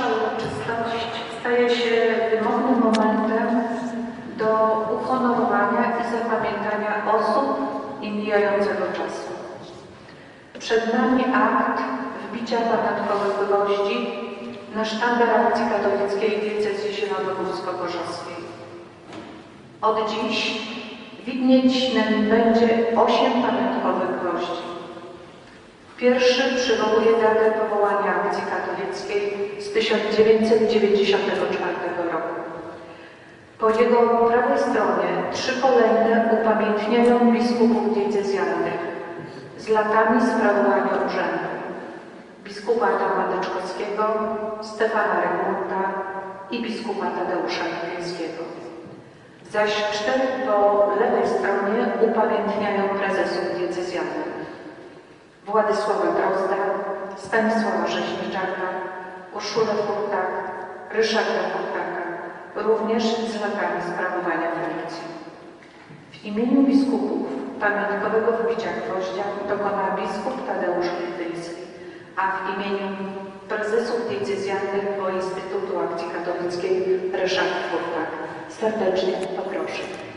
Dzisiejsza uroczystość staje się wymownym momentem do uhonorowania i zapamiętania osób i mijającego czasu. Przed nami akt wbicia pamiątkowych gwoździ na sztandarz akcji katolickiej diecezji zielonogórsko-gorzowskiej. Od dziś widnieć nam będzie osiem pamiątkowych gwoździ. Pierwszy przywołuje datę powołania akcji katolickiej z 1994 roku. Po jego prawej stronie trzy kolejne upamiętniają biskupów diecezjalnych z latami sprawowania urzędu. Biskupa Adama Deczkowskiego, Stefana Remunta i biskupa Tadeusza Kwieckiego. Zaś cztery po lewej stronie upamiętniają prezesów diecezjalnych. Władysława Drozda, Stanisława Rzeźniczaka, Urszulę Furtak, Ryszarda Furtaka, również z latami sprawowania funkcji. W imieniu biskupów pamiątkowego wbicia gwoździa dokona biskup Tadeusz Lityński, a w imieniu prezesów diecezjalnych po Instytutu Akcji Katolickiej Ryszard Furtak. Serdecznie poproszę.